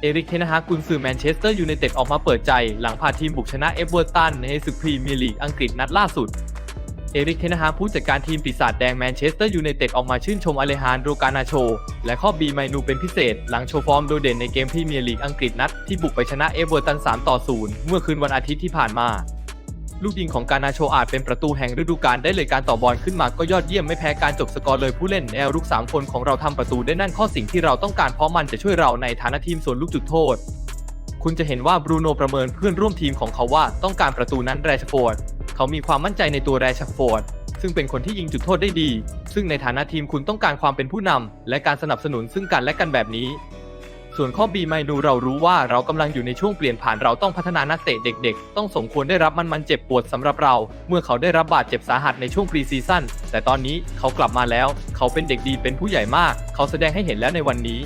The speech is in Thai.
เอริกเทนฮากกุนซือแมนเชสเตอร์ยูไนเต็ดออกมาเปิดใจ หลังพาทีมบุกชนะเอเวอร์ตันในศึกพรีเมียร์ลีกอังกฤษนัดล่าสุด เอริกเทนฮากผู้จัดการทีมปีศาจแดงแมนเชสเตอร์ยูไนเต็ดออกมาชื่นชมอเลฮานโดกานาโช และข้อบีไมนูเป็นพิเศษ หลังโชว์ฟอร์มโดดเด่นในเกมพรีเมียร์ลีกอังกฤษนัดที่บุกไปชนะเอเวอร์ตัน3ต่อ0เมื่อคืนวันอาทิตย์ที่ผ่านมา ลูกยิงของการนาโชอาจเป็นประตูแห่งฤดูกาลได้เลยการต่อบอลขึ้นมาก็ยอดเยี่ยมไม่แพ้การจบสกอร์เลยผู้เล่นแนวรุก 3 คนของเราทำประตูได้นั่นข้อสิ่งที่เราต้องการเพราะมันจะช่วยเราในฐานะทีมส่วนลูกจุดโทษ คุณจะเห็นว่าบรูโนประเมินเพื่อนร่วมทีมของเขาว่าต้องการประตูนั้นแรชฟอร์ดเขามีความมั่นใจในตัวแรชฟอร์ดซึ่งเป็นคนที่ยิงจุดโทษได้ดี ซึ่งในฐานะทีมคุณต้องการความเป็นผู้นำและการสนับสนุนซึ่งกันและกันแบบนี้ ส่วนข้อ B ไมนูเรารู้ว่าเรากำลังอยู่ในช่วงเปลี่ยนผ่านเราต้องพัฒนานักเตะเด็กๆ ต้องสมควรได้รับมันมันเจ็บปวดสำหรับเรา เมื่อเขาได้รับบาดเจ็บสาหัสในช่วงปรีซีซั่นแต่ตอนนี้เขากลับมาแล้ว เขาเป็นเด็กดีเป็นผู้ใหญ่มาก เขาแสดงให้เห็นแล้วในวันนี้